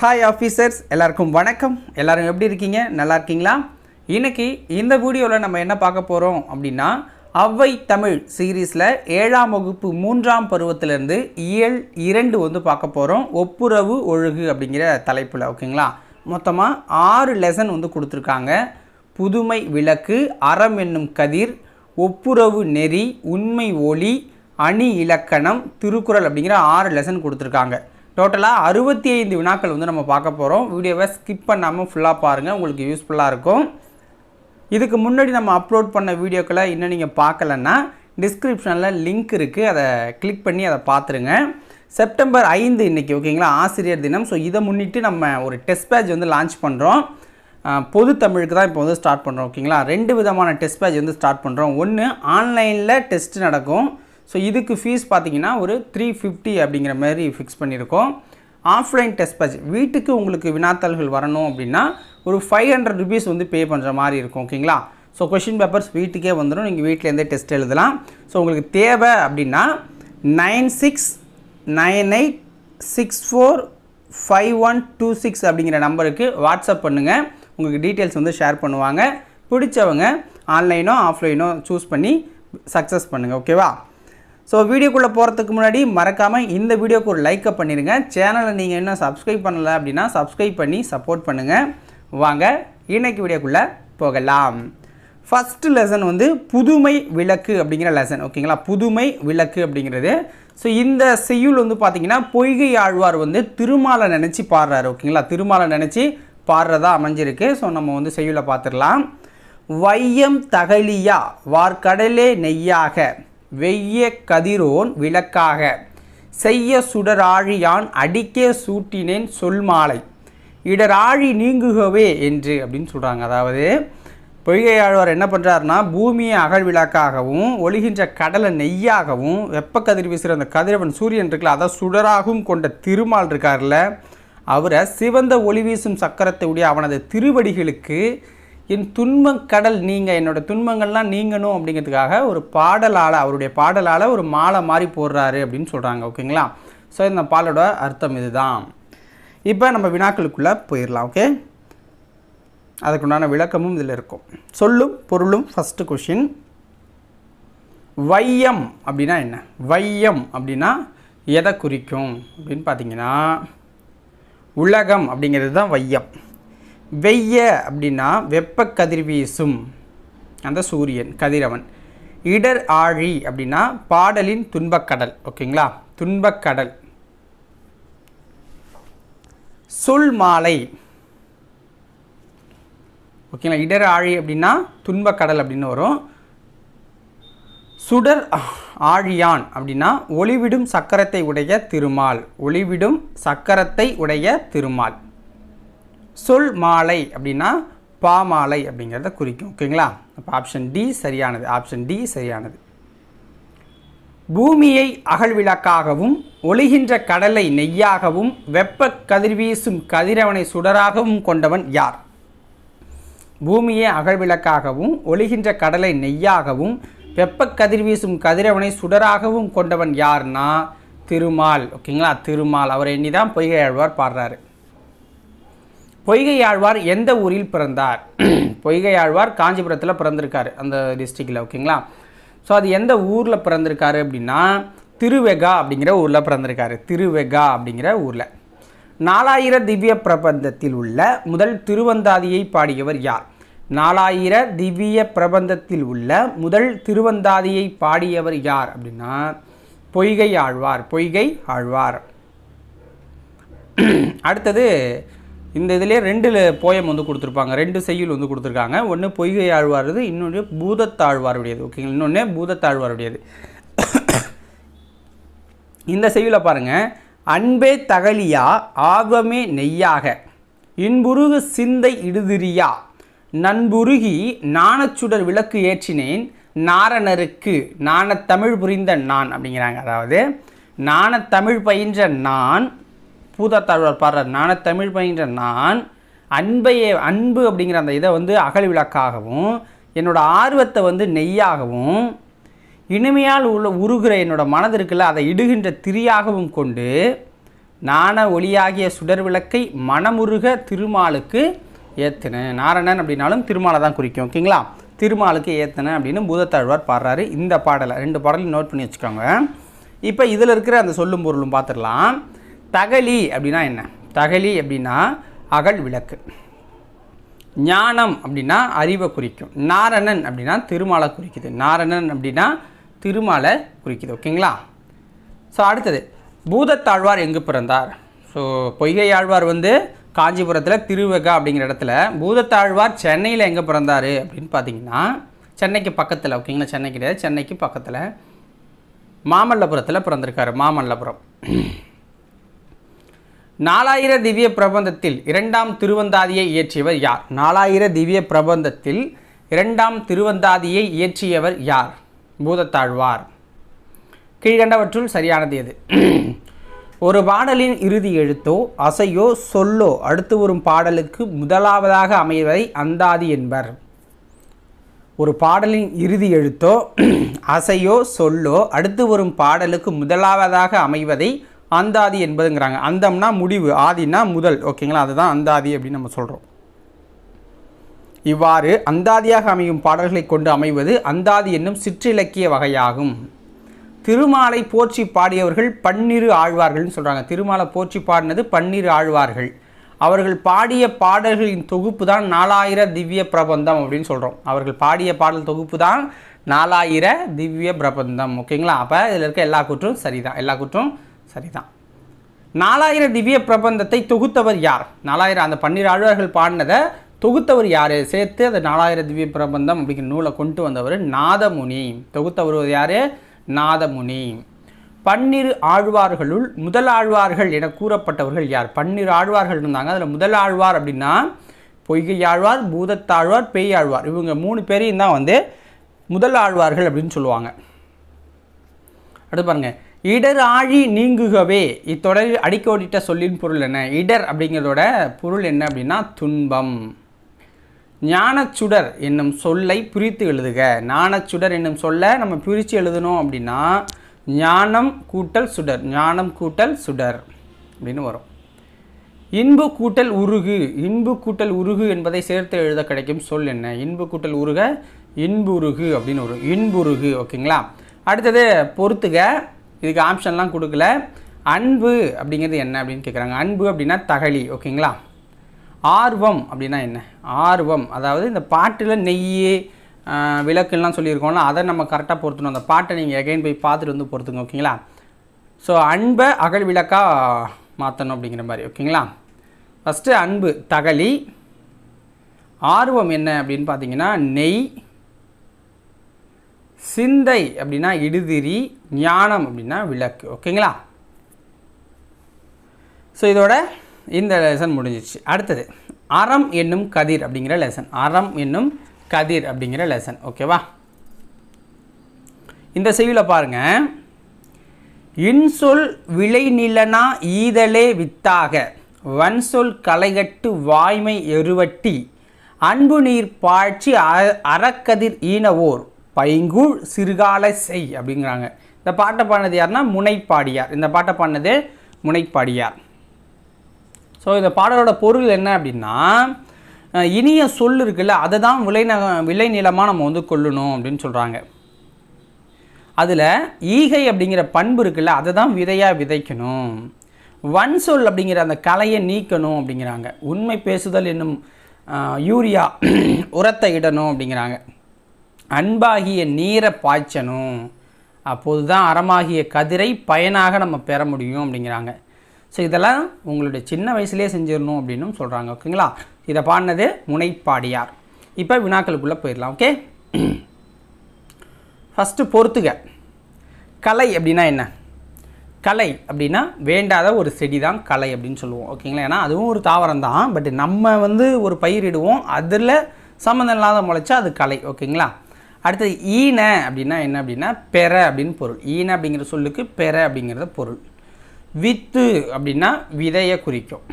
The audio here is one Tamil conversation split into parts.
ஹாய் ஆஃபீஸர்ஸ் எல்லாருக்கும் வணக்கம். எல்லோரும் எப்படி இருக்கீங்க? நல்லா இருக்கீங்களா? இன்னைக்கு இந்த வீடியோவில் நம்ம என்ன பார்க்க போகிறோம் அப்படின்னா அவ்வை தமிழ் சீரீஸில் ஏழாம் வகுப்பு மூன்றாம் பருவத்திலேருந்து இயல் இரண்டு வந்து பார்க்க போகிறோம் ஒப்புரவு ஒழுகு அப்படிங்கிற தலைப்பில் ஓகேங்களா? மொத்தமாக ஆறு லெசன் வந்து கொடுத்துருக்காங்க. புதுமை விளக்கு அறம் என்னும் கதிர் ஒப்புரவு நெறி உண்மை ஒளி அணி இலக்கணம் திருக்குறள் அப்படிங்கிற ஆறு லெசன் கொடுத்துருக்காங்க. டோட்டலாக அறுபத்தி ஐந்து வினாக்கள் வந்து நம்ம பார்க்க போகிறோம் வீடியோவை ஸ்கிப் பண்ணாமல் ஃபுல்லாக பாருங்கள் உங்களுக்கு யூஸ்ஃபுல்லாக இருக்கும். இதுக்கு முன்னாடி நம்ம அப்லோட் பண்ண வீடியோக்களை இன்னும் நீங்கள் பார்க்கலன்னா டிஸ்கிரிப்ஷனில் லிங்க் இருக்குது அதை கிளிக் பண்ணி அதை பார்த்துருங்க. செப்டம்பர் ஐந்து இன்றைக்கி ஓகேங்களா ஆசிரியர் தினம். ஸோ இதை முன்னிட்டு நம்ம ஒரு டெஸ்ட் பேட்ச் வந்து லான்ச் பண்ணுறோம் பொது தமிழுக்கு தான் இப்போ வந்து ஸ்டார்ட் பண்ணுறோம் ஓகேங்களா ரெண்டு விதமான டெஸ்ட் பேட்ச் வந்து ஸ்டார்ட் பண்ணுறோம் ஒன்று ஆன்லைனில் டெஸ்ட் நடக்கும். ஸோ இதுக்கு ஃபீஸ் பார்த்தீங்கன்னா ஒரு த்ரீ ஃபிஃப்டி அப்படிங்கிற மாதிரி ஃபிக்ஸ் பண்ணியிருக்கோம். ஆஃப்லைன் டெஸ்ட் பேட்ச் வீட்டுக்கு உங்களுக்கு வினாத்தாள்கள் வரணும் அப்படின்னா ஒரு ஃபைவ் ஹண்ட்ரட் ருபீஸ் வந்து பே பண்ணுற மாதிரி இருக்கும் ஓகேங்களா ஸோ கொஷின் பேப்பர்ஸ் வீட்டுக்கே வந்துடும் நீங்கள் வீட்டிலேருந்தே டெஸ்ட் எழுதலாம். ஸோ உங்களுக்கு தேவை அப்படின்னா nine six nine eight six four five one two six அப்படிங்கிற நம்பருக்கு வாட்ஸ்அப் பண்ணுங்கள் உங்களுக்கு டீட்டெயில்ஸ் வந்து ஷேர் பண்ணுவாங்க. பிடிச்சவங்க ஆன்லைனோ ஆஃப்லைனோ சூஸ் பண்ணி சக்ஸஸ் பண்ணுங்கள் ஓகேவா ஸோ வீடியோக்குள்ளே போகிறதுக்கு முன்னாடி மறக்காமல் இந்த வீடியோக்கு ஒரு லைக்கை பண்ணிடுங்க சேனலை நீங்கள் இன்னும் சப்ஸ்கிரைப் பண்ணலை அப்படின்னா சப்ஸ்கிரைப் பண்ணி சப்போர்ட் பண்ணுங்கள் வாங்க இன்றைக்கு வீடியோக்குள்ளே போகலாம். ஃபஸ்ட்டு லெசன் வந்து புதுமை விளக்கு அப்படிங்கிற லெசன் ஓகேங்களா புதுமை விளக்கு அப்படிங்கிறது. ஸோ இந்த செய்யுள் வந்து பார்த்தீங்கன்னா பொய்கை ஆழ்வார் வந்து திருமாலை நினச்சி பாடுறாரு. ஓகேங்களா திருமாலை நினச்சி பாடுறதா அமைஞ்சிருக்கு. ஸோ நம்ம வந்து செய்யுளை பார்த்துடலாம் வையம் தகலியா வார்க்கடலே நெய்யாக வெய்ய கதிரோன் விளக்காக. செய்ய சுடராழியான் அடிக்கே சூட்டினேன் சொல்மாலை இடராழி நீங்குகவே என்று அப்படின்னு சொல்கிறாங்க அதாவது பொய்கையாழ்வார் என்ன பண்ணுறாருன்னா பூமியை அகழ் விளக்காகவும் ஒளிகின்ற கடலை நெய்யாகவும் வெப்ப கதிர் வீசுகிற அந்த கதிரவன் சூரியன் இருக்குல்ல அதை சுடராகவும் கொண்ட திருமால் இருக்கார்ல அவரை சிவந்த ஒளி வீசும் சக்கரத்தை உடைய அவனது திருவடிகளுக்கு என் துன்ப கடல் நீங்கள் என்னோட துன்பங்கள்லாம் நீங்கணும் அப்படிங்கிறதுக்காக ஒரு பாடலால் அவருடைய பாடலால் ஒரு மாலை மாதிரி போடுறாரு அப்படின்னு சொல்கிறாங்க ஓகேங்களா? ஸோ இந்த பாலோட அர்த்தம் இதுதான். இப்போ நம்ம வினாக்களுக்குள்ளே போயிடலாம் ஓகே? அதுக்குண்டான விளக்கமும் இதில் இருக்கும். சொல்லும் பொருளும் ஃபஸ்ட்டு கொஷின் வையம் அப்படின்னா என்ன? வையம் அப்படின்னா எதை குறிக்கும் அப்படின்னு பார்த்தீங்கன்னா உலகம் அப்படிங்கிறது தான் வையம். வெய்ய அப்படின்னா வெப்ப கதிர்வீசும் அந்த சூரியன் கதிரவன். இடர் ஆழி அப்படின்னா பாடலின் துன்பக்கடல் ஓகேங்களா? துன்பக்கடல். சொல் மாலை. ஓகேங்களா? இடர் ஆழி அப்படின்னா துன்பக்கடல் அப்படின்னு வரும். சுடர் ஆழியான் அப்படின்னா ஒளிவிடும் சக்கரத்தை உடைய திருமால். ஒளிவிடும் சக்கரத்தை உடைய திருமால். சொல் மாலை அப்படின்னா பாமாலை அப்படிங்கிறத குறிக்கும். ஓகேங்களா? அப்போ ஆப்ஷன் டி சரியானது. ஆப்ஷன் டி சரியானது. பூமியை அகழ்விளக்காகவும் ஒளிகின்ற கடலை நெய்யாகவும் வெப்ப கதிர்வீசும் கதிரவனை சுடராகவும் கொண்டவன் யார்? பூமியை அகழ்விளக்காகவும் ஒளிகின்ற கடலை நெய்யாகவும் வெப்ப கதிர்வீசும் கதிரவனை சுடராகவும் கொண்டவன் யார்னா திருமால். ஓகேங்களா? திருமால். அவர் எண்ணி தான் பொய்கை ஆழ்வார் பாடுறாரு. பொய்கை ஆழ்வார் எந்த ஊரில் பிறந்தார்? பொய்கை ஆழ்வார் காஞ்சிபுரத்தில் பிறந்திருக்காரு அந்த டிஸ்ட்ரிக்டில் ஓகேங்களா ஸோ அது எந்த ஊரில் பிறந்திருக்காரு அப்படின்னா திருவெகா அப்படிங்கிற ஊரில் பிறந்திருக்காரு. திருவெகா அப்படிங்கிற ஊரில். நாலாயிர திவ்ய பிரபந்தத்தில் உள்ள முதல் திருவந்தாதியை பாடியவர் யார்? நாலாயிர திவ்ய பிரபந்தத்தில் உள்ள முதல் திருவந்தாதியை பாடியவர் யார் அப்படின்னா பொய்கை ஆழ்வார் பொய்கை ஆழ்வார் அடுத்தது இந்த இதிலே ரெண்டு போயம் வந்து கொடுத்துருப்பாங்க. ரெண்டு செய்யுள் வந்து கொடுத்துருக்காங்க. ஒன்று பொய்கை ஆழ்வாருது இன்னொன்று பூதத்தாழ்வாருடையது. ஓகேங்களா இன்னொன்று பூதத்தாழ்வாருடையது. இந்த செய்யுளை பாருங்கள் அன்பே தகலியா ஆகமே நெய்யாக. இன்புருகு சிந்தை இடுதிரியா. நண்புருகி நாணச்சுடர் விளக்கு ஏற்றினேன் நாரணருக்கு நாணத்தமிழ் புரிந்த நான் அப்படிங்கிறாங்க. அதாவது நாணத்தமிழ் பயின்ற நான் பூதத்தாழ்வார் நான தமிழ் பயின்ற நான் அன்பையே அன்பு அப்படிங்கிற அந்த இதை வந்து அகல் விளக்காகவும் என்னோட ஆர்வத்தை வந்து நெய்யாகவும் இனிமையால் உள்ள உருகிற என்னோட மனது இருக்குல்ல அதை இடுகின்ற திரியாகவும் கொண்டு நாண ஒளியாகிய சுடர் விளக்கை மனமுருக திருமாலுக்கு ஏத்தின நாரணன் அப்படின்னாலும் திருமாலை தான் குறிக்கும் ஓகேங்களா? திருமாலுக்கு ஏற்றினேன் அப்படின்னு பூதத்தாழ்வார் பாடுறாரு. இந்த பாடலை ரெண்டு பாடலையும் நோட் பண்ணி வச்சுக்கோங்க. இப்போ இதில் இருக்கிற அந்த சொல்லும் பொருளும் பார்த்துடலாம். தகலி அப்படின்னா என்ன? தகலி அப்படின்னா அகல் விளக்கு. ஞானம் அப்படின்னா அறிவை குறிக்கும். நாரணன் அப்படின்னா திருமாலை குறிக்குது. நாரணன் அப்படின்னா திருமாலை குறிக்குது. ஓகேங்களா? ஸோ அடுத்தது பூதத்தாழ்வார் எங்கு பிறந்தார்? ஸோ பொய்கை ஆழ்வார் வந்து காஞ்சிபுரத்தில் திருவகா அப்படிங்கிற இடத்துல பூதத்தாழ்வார் சென்னையில் எங்கே பிறந்தார் அப்படின்னு பார்த்தீங்கன்னா சென்னைக்கு பக்கத்தில் ஓகேங்களா? சென்னை கிடையாது சென்னைக்கு பக்கத்தில் மாமல்லபுரத்தில் பிறந்திருக்காரு மாமல்லபுரம். நாலாயிர திவ்ய பிரபந்தத்தில் இரண்டாம் திருவந்தாதியை இயற்றியவர் யார்? நாலாயிர திவ்ய பிரபந்தத்தில் இரண்டாம் திருவந்தாதியை இயற்றியவர் யார்? பூதத்தாழ்வார். கீழ்கண்டவற்றுள் சரியானது எது? ஒரு பாடலின் இறுதி எழுத்தோ அசையோ சொல்லோ அடுத்து வரும் பாடலுக்கு முதலாவதாக அமைவதை அந்தாதி என்பர். ஒரு பாடலின் இறுதி எழுத்தோ அசையோ சொல்லோ அடுத்து வரும் பாடலுக்கு முதலாவதாக அமைவதை அந்தாதி என்பதுங்கிறாங்க. அந்தம்னா முடிவு ஆதினா முதல். ஓகேங்களா? அதுதான் அந்தாதி அப்படின்னு நம்ம சொல்கிறோம் இவ்வாறு அந்தாதியாக அமையும் பாடல்களை கொண்டு அமைவது அந்தாதி என்னும் சிற்றிலக்கிய வகையாகும். திருமாலை போற்றி பாடியவர்கள் பன்னிரு ஆழ்வார்கள்னு சொல்கிறாங்க திருமாலை போற்றி பாடினது பன்னிரு ஆழ்வார்கள். அவர்கள் பாடிய பாடல்களின் தொகுப்பு தான் நாலாயிர திவ்ய பிரபந்தம் அப்படின்னு சொல்கிறோம் அவர்கள் பாடிய பாடல் தொகுப்பு தான் நாலாயிர திவ்ய பிரபந்தம். ஓகேங்களா? அப்போ இதில் இருக்க எல்லா குற்றும் சரிதான். எல்லா குற்றும் சரிதான் நாலாயிர திவ்ய பிரபந்தத்தை தொகுத்தவர் யார்? நாலாயிரம் அந்த பன்னிரு ஆழ்வார்கள் பாடினதை தொகுத்தவர் யார்? சேர்த்து அந்த நாலாயிர திவ்ய பிரபந்தம் அப்படிங்கிற நூலை கொண்டு வந்தவர் நாதமுனி. தொகுத்தவர் யார்? நாதமுனி. பன்னிரு ஆழ்வார்களுள் முதல் ஆழ்வார்கள் என கூறப்பட்டவர்கள் யார்? பன்னிரு ஆழ்வார்கள் இருந்தாங்க. அதில் முதல் ஆழ்வார் அப்படின்னா பொய்கை ஆழ்வார் பூதத்தாழ்வார் பேய் ஆழ்வார். இவங்க மூணு பேரையும் தான் வந்து முதல் ஆழ்வார்கள் அப்படின்னு சொல்லுவாங்க. அடுத்து பாருங்கள் இடர் ஆழி நீங்குகவே. இத்தொடரில் அடிக்கோடிட்ட சொல்லின் பொருள் என்ன? இடர் அப்படிங்கிறதோட பொருள் என்ன அப்படின்னா துன்பம். ஞானச்சுடர் என்னும் சொல்லை பிரித்து எழுதுக. ஞானச்சுடர் என்னும் சொல்லை நம்ம பிரித்து எழுதணும் அப்படின்னா ஞானம் கூட்டல் சுடர். ஞானம் கூட்டல் சுடர் அப்படின்னு வரும். இன்பு கூட்டல் உருகு. இன்பு கூட்டல் உருகு என்பதை சேர்த்து எழுத கிடைக்கும் சொல் என்ன? இன்பு கூட்டல் உருக இன்புருகு அப்படின்னு வரும். இன்புருகு ஓகேங்களா? அடுத்தது பொறுத்துக. இதுக்கு ஆப்ஷன்லாம் கொடுக்கல. அன்பு அப்படிங்கிறது என்ன அப்படின்னு கேட்குறாங்க அன்பு அப்படின்னா தகழி ஓகேங்களா? ஆர்வம் அப்படின்னா என்ன? ஆர்வம். அதாவது இந்த பாட்டில் நெய் விளக்குலாம் சொல்லியிருக்கோம்ல அதை நம்ம கரெக்டாக பொறுத்தணும் அந்த பாட்டை நீங்கள் எகைன் போய் பார்த்துட்டு வந்து பொறுத்துங்க ஓகேங்களா? ஸோ அன்பை அகல் விளக்காக மாற்றணும் அப்படிங்கிற மாதிரி ஓகேங்களா? ஃபஸ்ட்டு அன்பு தகழி. ஆர்வம் என்ன அப்படின்னு பார்த்தீங்கன்னா நெய் சிந்தை அப்படின்னா இடுதிரி ஞானம் அப்படின்னா விளக்கு. ஓகேங்களா? ஸோ இதோட இந்த லெசன் முடிஞ்சிச்சு அடுத்தது அறம் என்னும் கதிர் அப்படிங்கிற லெசன் அறம் என்னும் கதிர் அப்படிங்கிற லெசன் ஓகேவா இந்த செய்யுளில் பாருங்க. இன்சொல் விளைநிலனா ஈதலே வித்தாக. வன்சொல் களைகட்டு வாய்மை எருவட்டி. அன்பு நீர் பாய்ச்சி அ- அறக்கதிர் ஈனவோர். பைங்குழ் சிறுகால செய் அப்படிங்கிறாங்க. இந்த பாட்டை பாடினது யாருன்னா முனைப்பாடியார். இந்த பாட்டை பாடினது முனைப்பாடியார். ஸோ இந்த பாடலோட பொருள் என்ன அப்படின்னா இனிய சொல் இருக்குல்ல அதை தான் விளைந விளைநிலமாக நம்ம வந்து கொள்ளணும் அப்படின்னு சொல்கிறாங்க அதில் ஈகை அப்படிங்கிற பண்பு இருக்குல்ல அதை தான் விதையாக விதைக்கணும். வன் சொல் அப்படிங்கிற அந்த கலையை நீக்கணும் அப்படிங்கிறாங்க. உண்மை பேசுதல் என்னும் யூரியா உரத்தை இடணும் அப்படிங்கிறாங்க. அன்பாகிய நீரை பாய்ச்சணும். அப்போது தான் அறமாகிய கதிரை பயனாக நம்ம பெற முடியும் அப்படிங்கிறாங்க. ஸோ இதெல்லாம் உங்களுடைய சின்ன வயசுலேயே செஞ்சிடணும் அப்படின்னும் சொல்கிறாங்க ஓகேங்களா இதை பாடினது முனைப்பாடியார். இப்போ வினாக்களுக்குள்ளே போயிடலாம் ஓகே ஃபஸ்ட்டு பொறுத்துக. கலை அப்படின்னா என்ன? கலை அப்படின்னா வேண்டாத ஒரு செடி தான் கலை அப்படின்னு சொல்லுவோம் ஓகேங்களா ஏன்னா அதுவும் ஒரு தாவரம் தான் பட் நம்ம வந்து ஒரு பயிரிடுவோம் அதில் சம்மந்தம் இல்லாத முளைச்சா அது கலை ஓகேங்களா அடுத்தது ஈன அப்படின்னா என்ன அப்படின்னா பெற அப்படின்னு பொருள். ஈன அப்படிங்கிற சொல்லுக்கு பெற அப்படிங்கிறது பொருள். வித்து அப்படின்னா விதையை குறிக்கும்.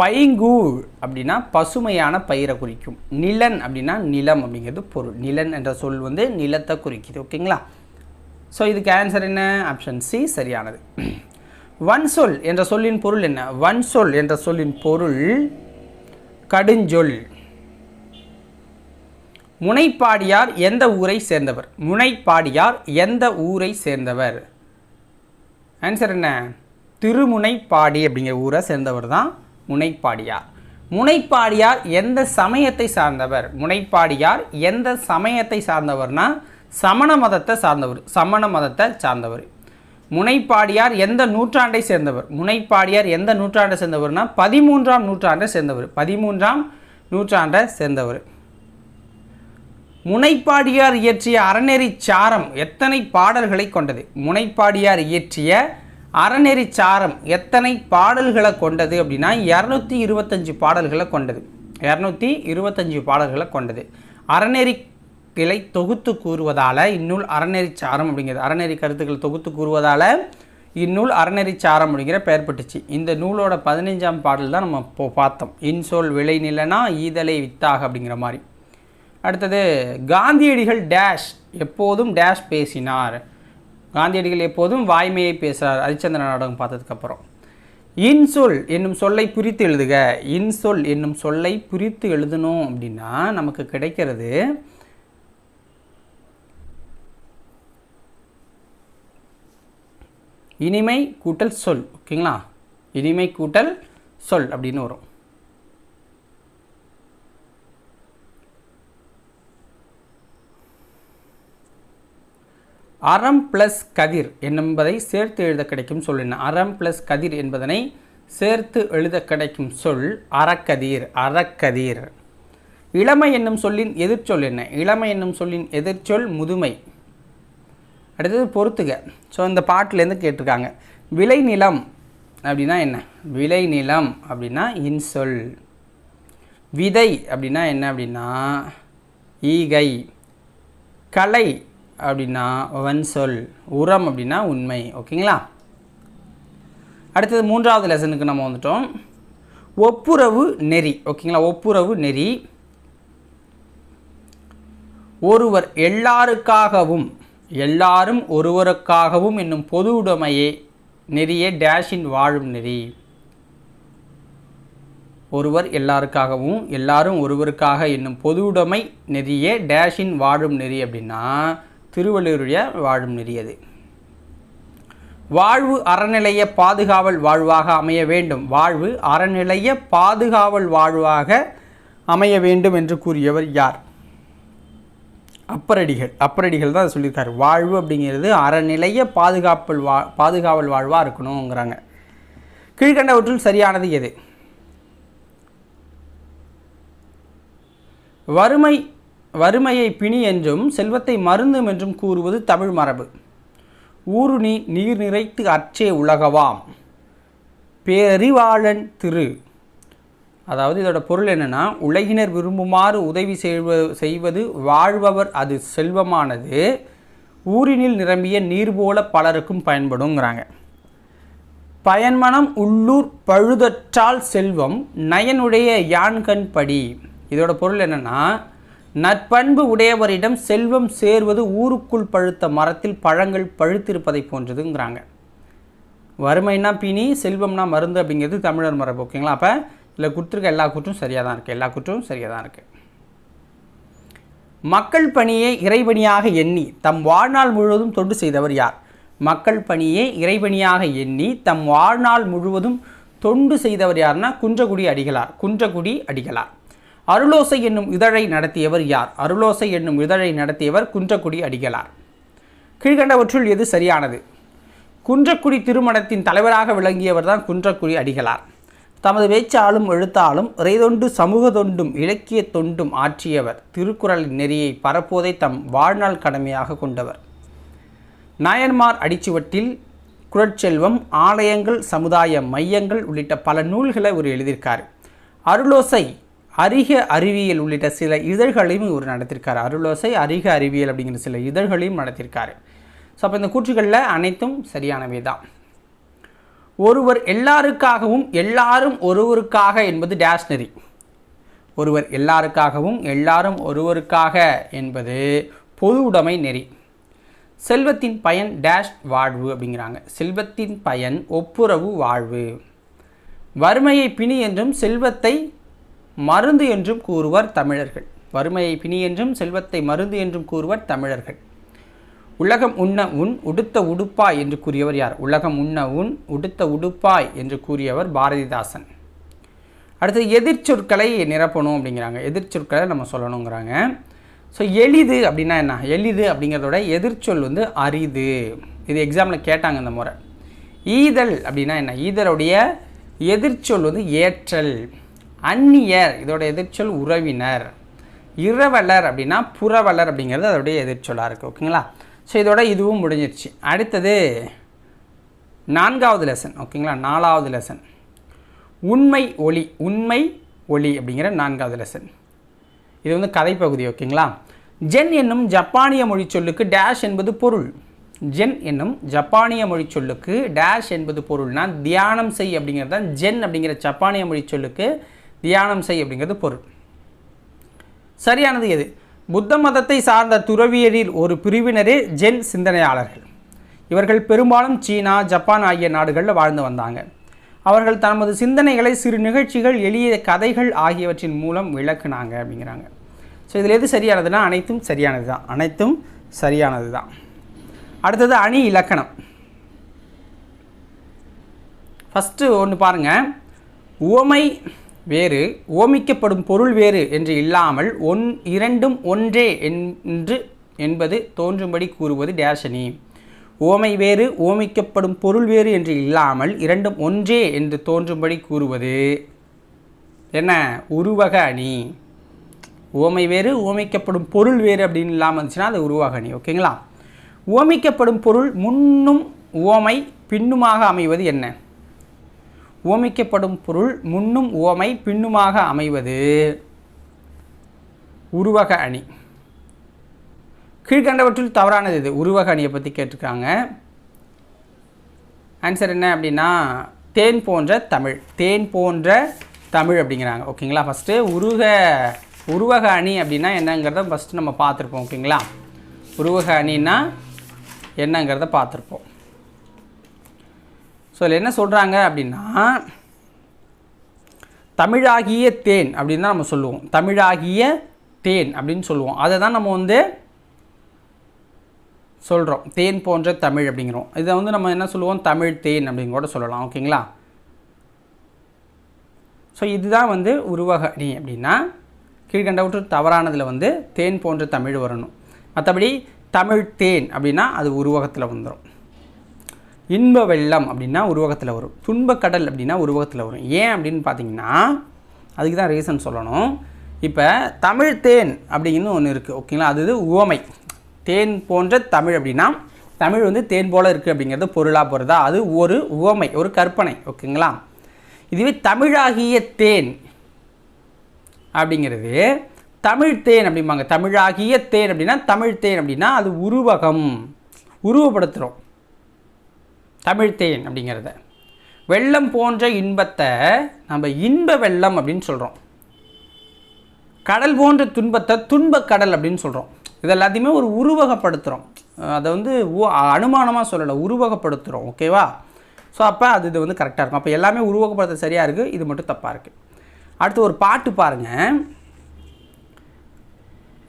பைங்கூழ் அப்படின்னா பசுமையான பயிரை குறிக்கும். நிலன் அப்படின்னா நிலம் அப்படிங்கிறது பொருள். நிலன் என்ற சொல் வந்து நிலத்தை குறிக்குது ஓகேங்களா? ஸோ இதுக்கு ஆன்சர் என்ன? ஆப்ஷன் சி சரியானது. வன்சொல் என்ற சொல்லின் பொருள் என்ன? வன்சொல் என்ற சொல்லின் பொருள் கடுஞ்சொல். முனைப்பாடியார் எந்த ஊரை சேர்ந்தவர்? முனைப்பாடியார் எந்த ஊரை சேர்ந்தவர்? ஆன்சர் என்ன? திருமுனைப்பாடி அப்படிங்கிற ஊரை சேர்ந்தவர் தான் முனைப்பாடியார். முனைப்பாடியார் எந்த சமயத்தை சார்ந்தவர்? முனைப்பாடியார் எந்த சமயத்தை சார்ந்தவர்னா சமண மதத்தை சார்ந்தவர் சமண மதத்தை சார்ந்தவர். முனைப்பாடியார் எந்த நூற்றாண்டை சேர்ந்தவர்? முனைப்பாடியார் எந்த நூற்றாண்டை சேர்ந்தவர்னா பதிமூன்றாம் நூற்றாண்டை சேர்ந்தவர். பதிமூன்றாம் நூற்றாண்டை சேர்ந்தவர். முனைப்பாடியார் இயற்றிய அறநெறி சாரம் எத்தனை பாடல்களை கொண்டது? முனைப்பாடியார் இயற்றிய அறநெறி சாரம் எத்தனை பாடல்களை கொண்டது அப்படின்னா இரநூத்தி இருபத்தஞ்சு பாடல்களை கொண்டது. இரநூத்தி இருபத்தஞ்சு பாடல்களை கொண்டது. அறநெறிகளை தொகுத்து கூறுவதால் இந்நூல் அறநெறி சாரம் அப்படிங்கிறது. அறநெறி கருத்துக்கள் தொகுத்து கூறுவதால் இந்நூல் அறநெறி சாரம் அப்படிங்கிற பெயர் பட்டுச்சு இந்த நூலோட பதினைஞ்சாம் பாடல் தான் நம்ம இப்போ பார்த்தோம். இன்சொல் விளை நிலனா ஈதலை வித்தாக அப்படிங்கிற மாதிரி. அடுத்தது காந்தியடிகள் டேஷ் எப்போதும் டேஷ் பேசினார். காந்தியடிகள் எப்போதும் வாய்மையை பேசுகிறார் ஹரிச்சந்திர நாடகம் பார்த்ததுக்கப்புறம். இன்சொல் என்னும் சொல்லை பிரித்து எழுதுக. இன்சொல் என்னும் சொல்லை பிரித்து எழுதணும் அப்படின்னா நமக்கு கிடைக்கிறது இனிமை கூட்டல் சொல். ஓகேங்களா? இனிமை கூட்டல் சொல் அப்படின்னு வரும். அறம் ப்ளஸ் கதிர் என்பதை சேர்த்து எழுத கிடைக்கும் சொல் என்ன? அறம் ப்ளஸ் கதிர் என்பதனை சேர்த்து எழுத கிடைக்கும் சொல் அறக்கதிர் அறக்கதிர். இளமை என்னும் சொல்லின் எதிர்ச்சொல் என்ன? இளமை என்னும் சொல்லின் எதிர்ச்சொல் முதுமை. அடுத்தது பொறுத்துக. ஸோ இந்த பாட்டிலேருந்து கேட்டிருக்காங்க. விளைநிலம் அப்படின்னா என்ன? விளைநிலம் அப்படின்னா இன்சொல். விதை அப்படின்னா என்ன அப்படின்னா? ஈகை. கலை அப்படின்னா வன்சொல் உரம் அப்படின்னா உண்மை. ஓகேங்களா? அடுத்தது மூன்றாவது லெசனுக்கு நம்ம வந்துட்டோம். ஒப்புரவு நெறி. ஓகேங்களா? ஒப்புரவு நெறி. ஒருவர் எல்லாருக்காகவும் எல்லாரும் ஒருவருக்காகவும் என்னும் பொது உடைமையே நெறிய டேஷின் வாழும் நெறி. ஒருவர் எல்லாருக்காகவும் எல்லாரும் ஒருவருக்காக என்னும் பொது உடைமை நெறியே டேஷின் வாழும் நெறி அப்படின்னா திருவள்ளுவருடைய வாழும் நெறியது. வாழ்வு அறநிலைய பாதுகாவல் வாழ்வாக அமைய வேண்டும். வாழ்வு அறநிலைய பாதுகாவல் வாழ்வாக அமைய வேண்டும் என்று கூறியவர் யார்? அப்பரடிகள். அப்பரடிகள் தான் சொல்லியிருக்காரு. வாழ்வு அப்படிங்கிறது அறநிலைய பாதுகாப்பல் வா பாதுகாவல் வாழ்வாக இருக்கணுங்கிறாங்க. கீழ்கண்டவற்றில் சரியானது எது? வறுமை வறுமையை பிணி என்றும் செல்வத்தை மருந்தும் என்றும் கூறுவது தமிழ் மரபு. ஊருணி நீர் நிறைத்து அச்சே உலகவாம். பேரிவாளன் திரு. அதாவது இதோட பொருள் என்னென்னா உலகினர் விரும்புமாறு உதவி செய்வ செய்வது வாழ்பவர் அது செல்வமானது. ஊரினில் நிரம்பிய நீர் போல பலருக்கும் பயன்படுங்கிறாங்க. பயன்மனம் உள்ளூர் பழுதற்றால் செல்வம் நயனுடைய யான்கண் படி. இதோட பொருள் என்னென்னா நற்பண்பு உடையவரிடம் செல்வம் சேர்வது ஊருக்குள் பழுத்த மரத்தில் பழங்கள் பழுத்திருப்பதை போன்றதுங்கிறாங்க. வறுமைனா பிணி செல்வம்னா மருந்து அப்படிங்கிறது தமிழர் மரபு ஓகேங்களா? அப்போ இதில் கொடுத்துருக்க எல்லா குற்றும் சரியாக தான் இருக்குது எல்லா குற்றும் சரியாக தான் இருக்குது மக்கள் பணியை இறைபணியாக எண்ணி தம் வாழ்நாள் முழுவதும் தொண்டு செய்தவர் யார்? மக்கள் பணியை இறைபணியாக எண்ணி தம் வாழ்நாள் முழுவதும் தொண்டு செய்தவர் யார்னா குன்றக்குடி அடிகளார். குன்றக்குடி அடிகளார். அருளோசை என்னும் இதழை நடத்தியவர் யார்? அருளோசை என்னும் இதழை நடத்தியவர் குன்றக்குடி அடிகளார். கீழ்கண்டவற்றுள் எது சரியானது? குன்றக்குடி திருமணத்தின் தலைவராக விளங்கியவர் தான் குன்றக்குடி அடிகளார். தமது பேச்சாலும் எழுத்தாலும் இறைதொண்டு சமூக தொண்டும் இலக்கிய தொண்டும் ஆற்றியவர். திருக்குறளின் நெறியை பரப்புவதை தம் வாழ்நாள் கடமையாக கொண்டவர். நாயன்மார் அடிச்சுவட்டில் குரட்செல்வம் ஆலயங்கள் சமுதாய மையங்கள் உள்ளிட்ட பல நூல்களை ஒரு எழுதியிருக்கார். அருளோசை அரிக அறிவியல் உள்ளிட்ட சில இதழ்களையும் இவர் நடத்தியிருக்கார் அருளோசை அரிக அறிவியல் அப்படிங்கிற சில இதழ்களையும் நடத்தியிருக்காரு ஸோ அப்போ இந்த கூற்றுகளில் அனைத்தும் சரியானவை தான். ஒருவர் எல்லாருக்காகவும் எல்லாரும் ஒருவருக்காக என்பது டேஷ் நெறி ஒருவர் எல்லாருக்காகவும் எல்லாரும் ஒருவருக்காக என்பது பொது உடைமை நெறி. செல்வத்தின் பயன் டேஷ் வாழ்வு அப்படிங்கிறாங்க. செல்வத்தின் பயன் ஒப்புரவு வாழ்வு. வறுமையை பிணி என்றும் செல்வத்தை மருந்து என்றும் கூறுவர் தமிழர்கள். வறுமையை பிணி என்றும் செல்வத்தை மருந்து என்றும் கூறுவர் தமிழர்கள். உலகம் உண்ண உன் உடுத்த உடுப்பாய் என்று கூறியவர் யார்? உலகம் உண்ண உன் உடுத்த உடுப்பாய் என்று கூறியவர் பாரதிதாசன். அடுத்து எதிர்ச்சொற்களை நிரப்பணும் அப்படிங்கிறாங்க. எதிர்ச்சொற்களை நம்ம சொல்லணுங்கிறாங்க. ஸோ எளிது அப்படின்னா என்ன? எளிது அப்படிங்கிறதோட எதிர்ச்சொல் வந்து அரிது. இது எக்ஸாமில் கேட்டாங்க இந்த முறை. ஈதல் அப்படின்னா என்ன? ஈதலுடைய எதிர்ச்சொல் வந்து ஏற்றல். அந்நியர் இதோட எதிர்ச்சொல் உறவினர். இரவலர் அப்படின்னா புறவலர் அப்படிங்கிறது அதோடைய எதிர்ச்சொல்லாக இருக்குது ஓகேங்களா? ஸோ இதோட இதுவும் முடிஞ்சிருச்சு. அடுத்தது நான்காவது லெசன் ஓகேங்களா? நாலாவது லெசன் உண்மை ஒளி உண்மை ஒளி அப்படிங்கிற நான்காவது லெசன் இது வந்து கதைப்பகுதி ஓகேங்களா? ஜென் என்னும் ஜப்பானிய மொழி சொல்லுக்கு டேஷ் என்பது பொருள். ஜென் என்னும் ஜப்பானிய மொழி சொல்லுக்கு டேஷ் என்பது பொருள்னா தியானம் செய் அப்படிங்கிறது தான் ஜென் அப்படிங்கிற ஜப்பானிய மொழி சொல்லுக்கு தியானம் செய் அப்படிங்கிறது பொருள். சரியானது எது? புத்த மதத்தை சார்ந்த துறவியரில் ஒரு பிரிவினரே ஜென் சிந்தனையாளர்கள். இவர்கள் பெரும்பாலும் சீனா ஜப்பான் ஆகிய நாடுகளில் வாழ்ந்து வந்தாங்க. அவர்கள் தமது சிந்தனைகளை சிறு நிகழ்ச்சிகள் எளிய கதைகள் ஆகியவற்றின் மூலம் விளக்குனாங்க அப்படிங்கிறாங்க. ஸோ இதில் எது சரியானதுன்னா அனைத்தும் சரியானது தான். அனைத்தும் சரியானது தான். அடுத்தது அணி இலக்கணம். ஃபஸ்ட்டு ஒன்று பாருங்கள் உவமை வேறு ஓமிக்கப்படும் பொருள் வேறு என்று இல்லாமல் ஒன் இரண்டும் ஒன்றே என்று என்பது தோன்றும்படி கூறுவது டேஷனி ஓமை வேறு ஓமிக்கப்படும் பொருள் வேறு என்று இல்லாமல் இரண்டும் ஒன்றே என்று தோன்றும்படி கூறுவது என்ன? உருவக அணி. ஓமை வேறு ஓமிக்கப்படும் பொருள் வேறு அப்படின்னு இல்லாமல் இருந்துச்சுன்னா அது உருவக அணி ஓகேங்களா? ஓமிக்கப்படும் பொருள் முன்னும் ஓமை பின்னுமாக அமைவது என்ன? ஓமிக்கப்படும் பொருள் முன்னும் ஓமை பின்னுமாக அமைவது. உருவக அணி. கீழ்கண்டவற்றில் தவறானது இது. உருவக அணியை பற்றி கேட்டிருக்காங்க. ஆன்சர் என்ன அப்படின்னா தேன் போன்ற தமிழ். தேன் போன்ற தமிழ் அப்படிங்கிறாங்க. ஓகேங்களா ஃபஸ்ட்டு உருக உருவக அணி அப்படின்னா என்னங்கிறத ஃபஸ்ட்டு நம்ம பார்த்துருப்போம். ஓகேங்களா உருவக அணின்னா என்னங்கிறத பார்த்துருப்போம். ஸோ அதில் என்ன சொல்கிறாங்க அப்படின்னா தமிழாகிய தேன் அப்படின்னு தான் நம்ம சொல்லுவோம். தமிழாகிய தேன் அப்படின்னு சொல்லுவோம். அதை தான் நம்ம வந்து சொல்கிறோம் தேன் போன்ற தமிழ் அப்படிங்கிறோம். இதை வந்து நம்ம என்ன சொல்லுவோம்? தமிழ் தேன் அப்படின்னு கூட சொல்லலாம். ஓகேங்களா ஸோ இதுதான் வந்து உருவக நீ அப்படின்னா கீழ்கண்டவற்று தவறானதில் வந்து தேன் போன்ற தமிழ் வரணும். மற்றபடி தமிழ் தேன் அப்படின்னா அது உருவகத்தில் வந்துடும் இன்ப வெள்ளம் அப்படின்னா உருவகத்தில் வரும். துன்பக்கடல் அப்படின்னா உருவகத்தில் வரும். ஏன் அப்படின்னு பார்த்தீங்கன்னா அதுக்கு தான் ரீசன் சொல்லணும். இப்போ தமிழ் தேன் அப்படின்னு ஒன்று இருக்குது ஓகேங்களா அது உவமை. தேன் போன்ற தமிழ் அப்படின்னா தமிழ் வந்து தேன் போல் இருக்குது அப்படிங்கிறது பொருளாக போகிறதா அது ஒரு உவமை ஒரு கற்பனை ஓகேங்களா இதுவே தமிழாகிய தேன் அப்படிங்கிறது தமிழ் தேன் அப்படிம்பாங்க. தமிழாகிய தேன் அப்படின்னா தமிழ் தேன் அப்படின்னா அது உருவகம் உருவப்படுத்துகிறோம் தமிழ்த்தேன் அப்படிங்கிறத. வெள்ளம் போன்ற இன்பத்தை நம்ம இன்ப வெள்ளம் அப்படின்னு சொல்கிறோம் கடல் போன்ற துன்பத்தை துன்பக்கடல் அப்படின்னு சொல்கிறோம் இது எல்லாத்தையுமே ஒரு உருவகப்படுத்துகிறோம் அதை வந்து அனுமானமாக சொல்லலை உருவகப்படுத்துகிறோம் ஓகேவா ஸோ அப்போ அது இது வந்து கரெக்டாக இருக்கும். அப்போ எல்லாமே உருவகப்படுத்த சரியாக இருக்குது இது மட்டும் தப்பாக இருக்குது அடுத்து ஒரு பாட்டு பாருங்கள்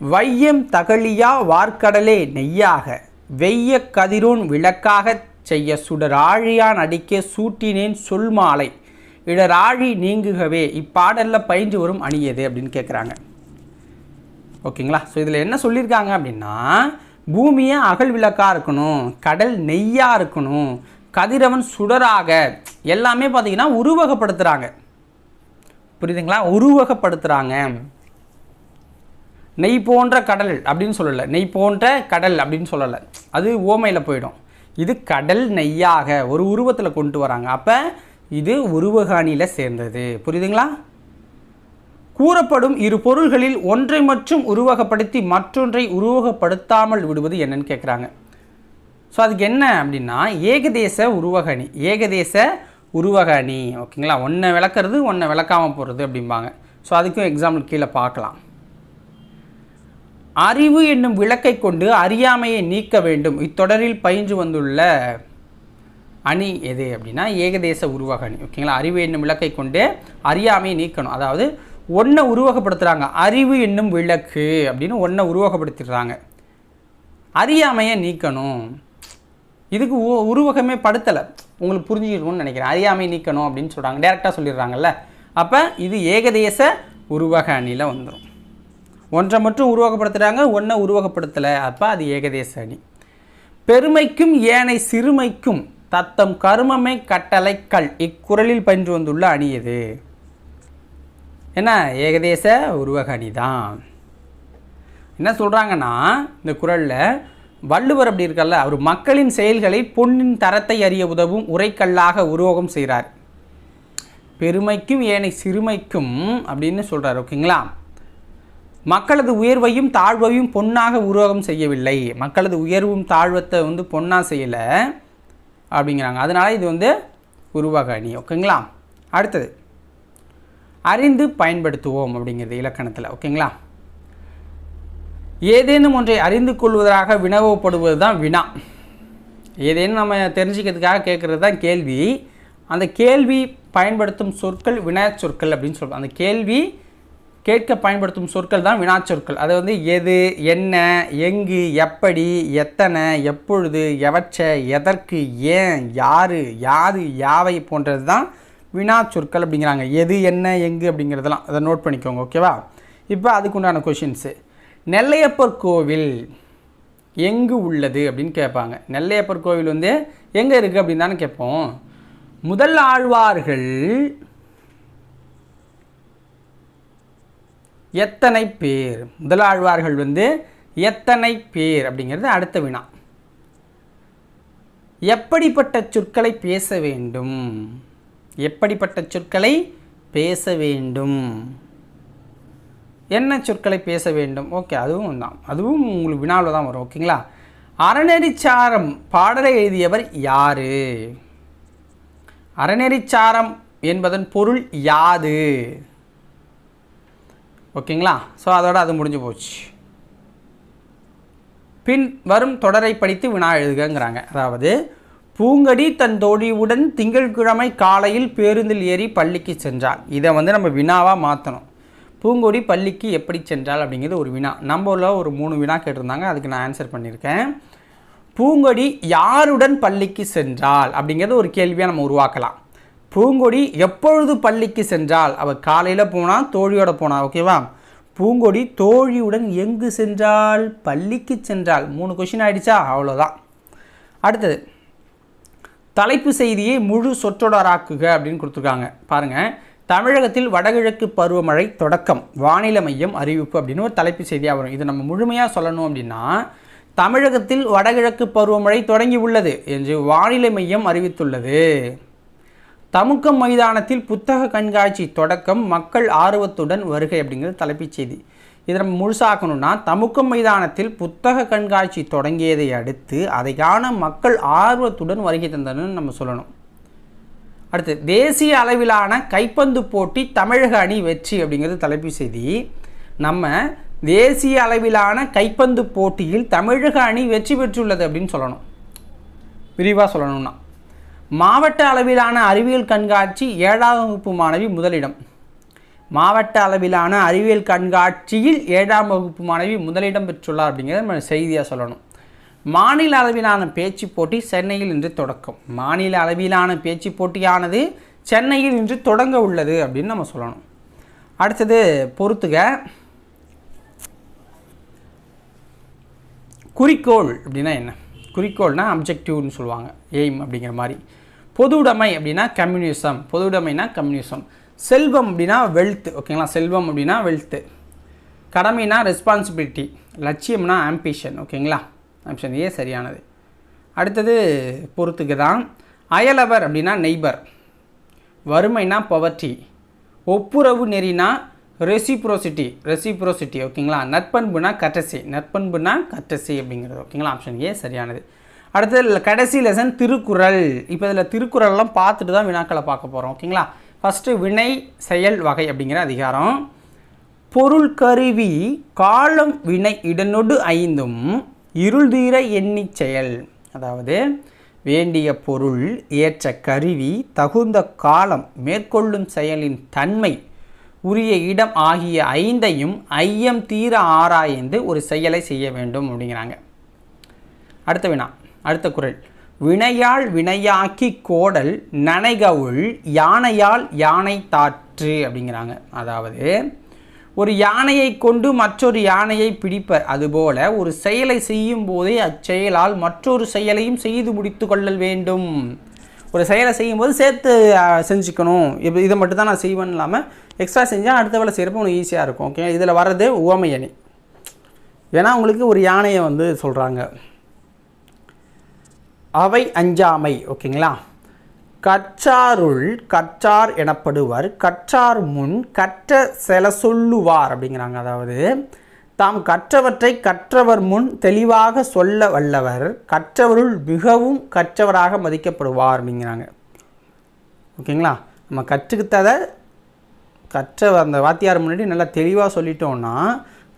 வையம் தகழியா வார்க்கடலே நெய்யாக வெய்ய கதிரோன் விளக்காக செய்ய சுடராழியான் அடிக்கே சூட்டினேன் சொல் மாலை. இடராழி நீங்குகவே இப்பாடலில் பயின்று வரும் அணியது அப்படின்னு கேட்குறாங்க ஓகேங்களா? ஸோ இதில் என்ன சொல்லியிருக்காங்க அப்படின்னா பூமியை அகல் விளக்காக இருக்கணும் கடல் நெய்யாக இருக்கணும் கதிரவன் சுடராக எல்லாமே பார்த்தீங்கன்னா உருவகப்படுத்துகிறாங்க புரியுதுங்களா? உருவகப்படுத்துகிறாங்க நெய் போன்ற கடல் அப்படின்னு சொல்லலை. நெய் போன்ற கடல் அப்படின்னு சொல்லலை. அது ஓமையில் போயிடும். இது கடல் நெய்யாக ஒரு உருவத்தில் கொண்டு வராங்க. அப்போ இது உருவகாணியில் சேர்ந்தது. புரியுதுங்களா? கூறப்படும் இரு பொருள்களில் ஒன்றை மட்டும் உருவகப்படுத்தி மற்றொன்றை உருவகப்படுத்தாமல் விடுவது என்னன்னு கேட்குறாங்க ஸோ அதுக்கு என்ன அப்படின்னா ஏகதேச உருவகணி. ஏகதேச உருவகணி. ஓகேங்களா? ஒன்றை விளக்குறது ஒன்றை விளக்காமல் போகிறது அப்படிம்பாங்க. ஸோ அதுக்கும் எக்ஸாம்பிள் கீழே பார்க்கலாம். அறிவு என்னும் விளக்கை கொண்டு அறியாமையை நீக்க வேண்டும். இத்தொடரில் பயின்று வந்துள்ள அணி எது அப்படின்னா ஏகதேச உருவக அணி. ஓகேங்களா அறிவு என்னும் விளக்கை கொண்டு அறியாமையை நீக்கணும். அதாவது ஒன்றை உருவகப்படுத்துகிறாங்க அறிவு என்னும் விளக்கு அப்படின்னு ஒன்றை உருவகப்படுத்திடுறாங்க. அறியாமையை நீக்கணும். இதுக்கு உ- உருவகமே படுத்தலை. உங்களுக்கு புரிஞ்சுக்கணும்னு நினைக்கிறேன். அறியாமை நீக்கணும் அப்படின்னு சொல்கிறாங்க டேரெக்டாக சொல்லிடுறாங்கல்ல. அப்போ இது ஏகதேச உருவக அணியில் வந்துடும் ஒன்றை மட்டும் உருவகப்படுத்துகிறாங்க ஒன்றை உருவகப்படுத்தலை. அப்போ அது ஏகதேச அணி. பெருமைக்கும் ஏனை சிறுமைக்கும் தத்தம் கருமமை கட்டளைக்கல் இக்குறளில் பயின்று வந்துள்ள அணி எது? என்ன? ஏகதேச உருவக அணி தான். என்ன சொல்கிறாங்கன்னா இந்த குறளில் வள்ளுவர் அப்படி இருக்கல்ல அவர் மக்களின் செயல்களை பொன்னின் தரத்தை அறிய உதவும் உரைக்கல்லாக உருவகம் செய்கிறார் பெருமைக்கும் ஏனை சிறுமைக்கும் அப்படின்னு சொல்கிறார் ஓகேங்களா? மக்களது உயர்வையும் தாழ்வையும் பொன்னாக உருவகம் செய்யவில்லை. மக்களது உயர்வும் தாழ்வத்தை வந்து பொன்னாக செய்யலை அப்படிங்கிறாங்க. அதனால் இது வந்து உருவக அணி ஓகேங்களா? அடுத்தது. அறிந்து பயன்படுத்துவோம் அப்படிங்கிறது இலக்கணத்தில். ஓகேங்களா? ஏதேனும் ஒன்றை அறிந்து கொள்வதாக வினவப்படுவது தான் வினா. ஏதேனும் நம்ம தெரிஞ்சுக்கிறதுக்காக கேட்குறது தான் கேள்வி. அந்த கேள்வி பயன்படுத்தும் சொற்கள் வினாச் சொற்கள் அப்படின்னு சொல்லுவோம் அந்த கேள்வி கேட்க பயன்படுத்தும் சொற்கள் தான் வினாச்சொற்கள். அது வந்து எது என்ன எங்கு எப்படி எத்தனை எப்பொழுது எவற்றை எதற்கு ஏன் யாரு யாது யாவை போன்றது தான் வினாச்சொற்கள் அப்படிங்கிறாங்க. எது என்ன எங்கு அப்படிங்கிறதெல்லாம் அதை நோட் பண்ணிக்கோங்க ஓகேவா இப்போ அதுக்குண்டான கொஷின்ஸு நெல்லையப்பர் கோவில் எங்கு உள்ளது அப்படின்னு கேட்பாங்க. நெல்லையப்பர் கோவில் வந்து எங்கே இருக்குது அப்படின்னு தானே கேட்போம். முதல் ஆழ்வார்கள் எத்தனை பேர்? முதலாழ்வார்கள் வந்து எத்தனை பேர் அப்படிங்கிறது அடுத்த வினா. எப்படிப்பட்ட சொற்களை பேச வேண்டும்? எப்படிப்பட்ட சொற்களை பேச வேண்டும்? என்ன சொற்களை பேச வேண்டும்? ஓகே அதுவும் தான். அதுவும் உங்களுக்கு வினாவில் தான் வரும் ஓகேங்களா? அறநெறிச்சாரம் பாடலை எழுதியவர் யாரு? அறநெறிச்சாரம் என்பதன் பொருள் யாது? ஓகேங்களா? ஸோ அதோட அது முடிஞ்சு போச்சு. பின் வரும் தொடரை படித்து வினா எழுதுகங்கிறாங்க. அதாவது பூங்கடி தன் தோழியுடன் திங்கட்கிழமை காலையில் பேருந்தில் ஏறி பள்ளிக்கு சென்றாள். இதை வந்து நம்ம வினாவாக மாற்றணும் பூங்கொடி பள்ளிக்கு எப்படி சென்றாள் அப்படிங்கிறது ஒரு வினா. நம்மள ஒரு மூணு வினா கேட்டிருந்தாங்க. அதுக்கு நான் ஆன்சர் பண்ணியிருக்கேன். பூங்கொடி யாருடன் பள்ளிக்கு சென்றாள் அப்படிங்கிறது ஒரு கேள்வியாக நம்ம உருவாக்கலாம். பூங்கொடி எப்பொழுது பள்ளிக்கு சென்றால்? அவள் காலையில் போனால் தோழியோட போனால் ஓகேவா? பூங்கொடி தோழியுடன் எங்கு சென்றால்? பள்ளிக்கு சென்றால். மூணு கொஷின் ஆயிடுச்சா? அவ்வளோதான் அடுத்தது தலைப்பு செய்தியை முழு சொற்றொடராக்குக அப்படின்னு கொடுத்துருக்காங்க. பாருங்கள் தமிழகத்தில் வடகிழக்கு பருவமழை தொடக்கம் வானிலை மையம் அறிவிப்பு அப்படின்னு ஒரு தலைப்பு செய்தியாக வரும். இது நம்ம முழுமையாக சொல்லணும் அப்படின்னா தமிழகத்தில் வடகிழக்கு பருவமழை தொடங்கி உள்ளது என்று வானிலை மையம் அறிவித்துள்ளது. தமுக்கம் மைதானத்தில் புத்தக கண்காட்சி தொடக்கம் மக்கள் ஆர்வத்துடன் வருகை அப்படிங்கிறது தலைப்புச் செய்தி. இதை நம்ம முழுசாக்கணும்னா தமுக்கம் மைதானத்தில் புத்தக கண்காட்சி தொடங்கியதை அடுத்து அதைக்கான மக்கள் ஆர்வத்துடன் வருகை தந்தனன்னு நம்ம சொல்லணும். அடுத்து தேசிய அளவிலான கைப்பந்து போட்டி தமிழக அணி வெற்றி அப்படிங்கிறது தலைப்பு செய்தி. நம்ம தேசிய அளவிலான கைப்பந்து போட்டியில் தமிழக அணி வெற்றி பெற்றுள்ளது அப்படின்னு சொல்லணும். விரிவாக சொல்லணும்னா. மாவட்ட அளவிலான அறிவியல் கண்காட்சி ஏழாம் வகுப்பு மாணவி முதலிடம். மாவட்ட அளவிலான அறிவியல் கண்காட்சியில் ஏழாம் வகுப்பு மாணவி முதலிடம் பெற்றுள்ளார் அப்படிங்கிறத நம்ம செய்தியாக சொல்லணும். மாநில அளவிலான பேச்சு போட்டி சென்னையில் இன்று தொடக்கம். மாநில அளவிலான பேச்சு போட்டியானது சென்னையில் இன்று தொடங்க உள்ளது அப்படின்னு நம்ம சொல்லணும். அடுத்தது பொறுத்துக. குறிக்கோள் அப்படின்னா என்ன? குறிக்கோள்னா அப்ஜெக்டிவ்னு சொல்லுவாங்க. எய்ம் அப்படிங்கிற மாதிரி. பொதுவுடைமை அப்படின்னா கம்யூனிசம் பொதுவுடைமைனா கம்யூனிசம் செல்வம் அப்படின்னா வெல்த் ஓகேங்களா செல்வம் அப்படின்னா வெல்த்து கடமைனா ரெஸ்பான்சிபிலிட்டி லட்சியம்னா ஆம்பிஷன் ஓகேங்களா ஆப்ஷன் ஏ சரியானது. அடுத்தது பொறுத்துக்கு தான் அயலவர் அப்படின்னா நெய்பர் வறுமைனா பவர்ட்டி ஒப்புரவு நெறினா ரெசிப்ரோசிட்டி ரெசிப்ரோசிட்டி ஓகேங்களா நட்பண்புனா கட்டசி நட்பண்புனா கட்டசி அப்படிங்கிறது ஓகேங்களா ஆப்ஷன் ஏ சரியானது. அடுத்தது கடைசி லெசன் திருக்குறள். இப்போ இதில் திருக்குறள்லாம் பார்த்துட்டு தான் வினாக்களை பார்க்க போகிறோம் ஓகேங்களா? ஃபஸ்ட்டு வினை செயல் வகை அப்படிங்கிற அதிகாரம். பொருள் கருவி காலம் வினை இடனொடு ஐந்தும் இருள் தீர எண்ணி செயல். அதாவது வேண்டிய பொருள் ஏற்ற கருவி தகுந்த காலம் மேற்கொள்ளும் செயலின் தன்மை உரிய இடம் ஆகிய ஐந்தையும் ஐயம் தீர ஆராய்ந்து ஒரு செயலை செய்ய வேண்டும் அப்படிங்கிறாங்க. அடுத்த வினா. அடுத்த குரல். வினையால் வினையாக்கி கோடல் நனைகவுள் யானையால் யானை தாற்று அப்படிங்கிறாங்க. அதாவது ஒரு யானையை கொண்டு மற்றொரு யானையை பிடிப்பர். அதுபோல ஒரு செயலை செய்யும் போதே அச்செயலால் மற்றொரு செயலையும் செய்து முடித்து கொள்ளல் வேண்டும். ஒரு செயலை செய்யும்போது சேர்த்து செஞ்சுக்கணும். இப்போ இதை மட்டும் தான் நான் செய்வேன் இல்லாமல் எக்ஸ்ட்ரா செஞ்சால் அடுத்த வேலை செய்கிறப்ப உனக்கு ஈஸியாக இருக்கும். ஓகே இதில் வர்றது உவமையணி ஏன்னா உங்களுக்கு ஒரு யானையை வந்து சொல்கிறாங்க அவை அஞ்சாமை ஓகேங்களா? கற்றாருள் கற்றார் எனப்படுவர். கற்றார் முன் கற்ற செல சொல்லுவார் அப்படிங்கிறாங்க. அதாவது தாம் கற்றவற்றை கற்றவர் முன் தெளிவாக சொல்ல வல்லவர். கற்றவருள் மிகவும் கற்றவராக மதிக்கப்படுவார் அப்படிங்கிறாங்க. ஓகேங்களா? நம்ம கற்றுக்கிட்டதை கற்ற அந்த வாத்தியார் முன்னாடி நல்லா தெளிவாக சொல்லிட்டோம்னா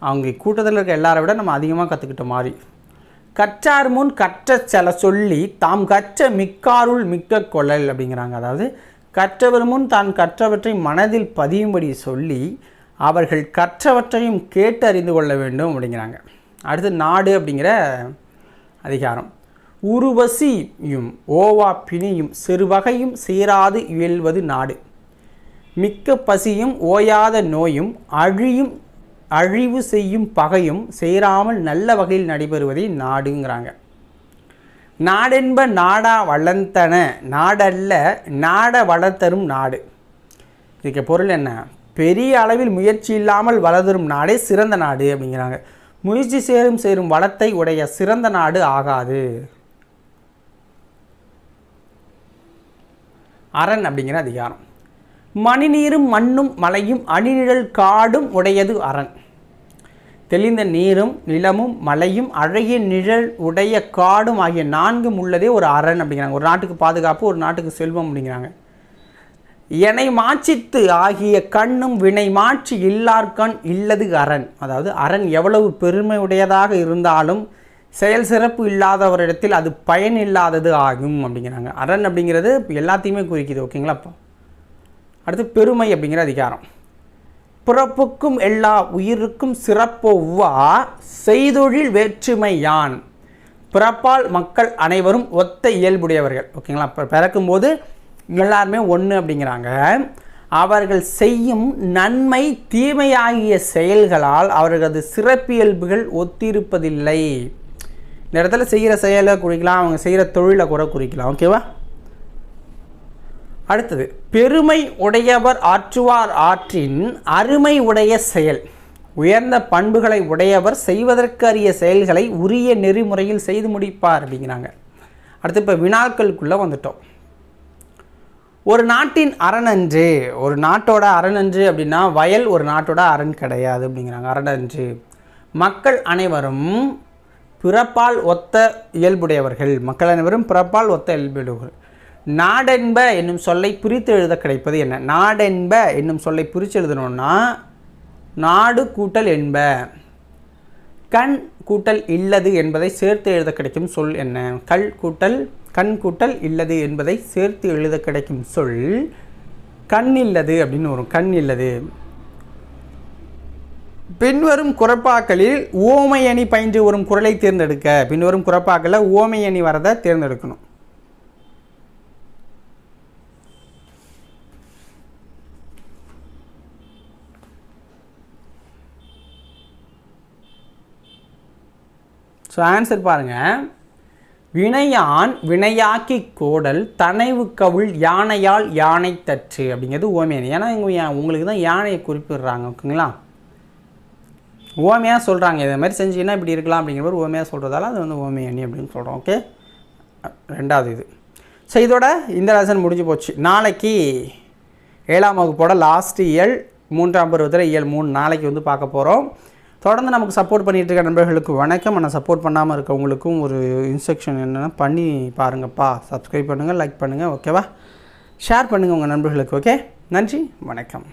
அவங்க கூட்டத்தில் இருக்க எல்லாரை விட நம்ம அதிகமாக கற்றுக்கிட்ட மாதிரி. கற்றார் முன் கற்ற செல சொல்லி தாம் கற்ற மிக்காருள் மிக்க கொள்ளல் அப்படிங்கிறாங்க. அதாவது கற்றவர் முன் தான் கற்றவற்றை மனதில் பதியும்படி சொல்லி அவர்கள் கற்றவற்றையும் கேட்டு அறிந்து கொள்ள வேண்டும் அப்படிங்கிறாங்க. அடுத்து நாடு அப்படிங்கிற அதிகாரம். உருவசியும் ஓவா பிணியும் சிறுவகையும் சீராது இயல்வது நாடு. மிக்க பசியும் ஓயாத நோயும் அழியும் அழிவு செய்யும் பகையும் சேராமல் நல்ல வகையில் நடைபெறுவதை நாடுங்கிறாங்க. நாடென்ப நாடா வளர்த்தன நாடல்ல நாட வளர்த்தரும் நாடு. இதுக்கு பொருள் என்ன? பெரிய அளவில் முயற்சி இல்லாமல் வளர்தரும் நாடே சிறந்த நாடு அப்படிங்கிறாங்க. முயற்சி சேரும் சேரும் வளத்தை உடைய சிறந்த நாடு ஆகாது. அரண் அப்படிங்கிற அதிகாரம். மணிநீரும் மண்ணும் மலையும் அணிநிழல் காடும் உடையது அரண். தெளிந்த நீரும் நிலமும் மலையும் அழகிய நிழல் உடைய காடும் ஆகிய நான்கும் உள்ளதே ஒரு அரண் அப்படிங்கிறாங்க. ஒரு நாட்டுக்கு பாதுகாப்பு ஒரு நாட்டுக்கு செல்வம் அப்படிங்கிறாங்க. எனை மாட்சித்து ஆகிய கண்ணும் வினை மாட்சி இல்லார்கண் இல்லது அரண். அதாவது அரண் எவ்வளவு பெருமையுடையதாக இருந்தாலும் செயல் சிறப்பு இல்லாதவரிடத்தில் அது பயன் இல்லாதது ஆகும் அப்படிங்கிறாங்க. அரண் அப்படிங்கிறது எல்லாத்தையுமே குறிக்குது ஓகேங்களா அப்போ? அடுத்து பெருமை அப்படிங்கிற அதிகாரம். பிறப்புக்கும் எல்லா உயிருக்கும் சிறப்பொவ்வா செய்தொழில் வேற்றுமை யான்? பிறப்பால் மக்கள் அனைவரும் ஒத்த இயல்புடையவர்கள். ஓகேங்களா? இப்போ பிறக்கும்போது எல்லாருமே ஒன்று அப்படிங்கிறாங்க. அவர்கள் செய்யும் நன்மை தீமையாகிய செயல்களால் அவர்களது சிறப்பியல்புகள் ஒத்திருப்பதில்லை. இந்த இடத்துல செய்கிற செயலை குறிக்கலாம் அவங்க செய்கிற தொழிலை கூட குறிக்கலாம். ஓகேவா? அடுத்தது பெருமை உடையவர் ஆற்றுவார் ஆற்றின் அருமை உடைய செயல். உயர்ந்த பண்புகளை உடையவர் செய்வதற்கு அரிய செயல்களை உரிய நெறிமுறையில் செய்து முடிப்பார் அப்படிங்கிறாங்க. அடுத்து இப்போ வினாக்களுக்குள்ளே வந்துட்டோம். ஒரு நாட்டின் அரணன்று ஒரு நாட்டோட அரணன்று அப்படின்னா வயல் ஒரு நாட்டோட அரண் கிடையாது அப்படிங்கிறாங்க. அரணன்று. மக்கள் அனைவரும் பிறப்பால் ஒத்த இயல்புடையவர்கள். மக்கள் அனைவரும் பிறப்பால் ஒத்த இயல்புடையவர்கள். நாடென்ப என்னும் சொல்லை பிரித்து எழுத கிடைப்பது என்ன? நாடென்ப என்னும் சொல்லை பிரித்து எழுதணும்னா நாடு கூட்டல் என்ப. கண் கூட்டல் இல்லது என்பதை சேர்த்து எழுத கிடைக்கும் சொல் என்ன? கல் கூட்டல் கண் கூட்டல் இல்லது என்பதை சேர்த்து எழுத கிடைக்கும் சொல் கண் இல்லது அப்படின்னு வரும். கண் இல்லது. பின்வரும் குரப்பாக்களில் ஓமையணி பயின்று வரும் குரலை தேர்ந்தெடுக்க. பின்வரும் குரப்பாக்களில் ஓமையணி வரதை தேர்ந்தெடுக்கணும். ஸோ ஆன்சர் பாருங்கள் வினையான் வினையாக்கி கோடல் தனைவு கவுள் யானையால் யானை தற்று அப்படிங்கிறது ஓமையான ஏன்னா இவங்க யா- உங்களுக்கு தான் யானையை குறிப்பிடுறாங்க ஓகேங்களா? ஓமையாக சொல்கிறாங்க இதை மாதிரி செஞ்சீங்கன்னா இப்படி இருக்கலாம் அப்படிங்கிற மாதிரி ஓமையாக சொல்கிறதால அது வந்து ஓமையானி அப்படின்னு சொல்கிறோம் ஓகே? ரெண்டாவது இது. ஸோ இதோட இந்த லெசன் முடிஞ்சு போச்சு. நாளைக்கு ஏழாம் வகுப்போட லாஸ்ட் இயல் மூன்றாம் பருவத்தில் இயல் மூணு நாளைக்கு வந்து பார்க்க போகிறோம் தொடர்ந்து நமக்கு சப்போர்ட் பண்ணிகிட்டு இருக்க நண்பர்களுக்கு வணக்கம். ஆனால் சப்போர்ட் பண்ணாமல் இருக்கவங்களுக்கும் ஒரு இன்ஸ்ட்ரக்ஷன் என்னென்னா பண்ணி பாருங்கப்பா. சப்ஸ்கிரைப் பண்ணுங்கள் லைக் பண்ணுங்கள் ஓகேவா ஷேர் பண்ணுங்கள் உங்கள் நண்பர்களுக்கு ஓகே நன்றி வணக்கம்.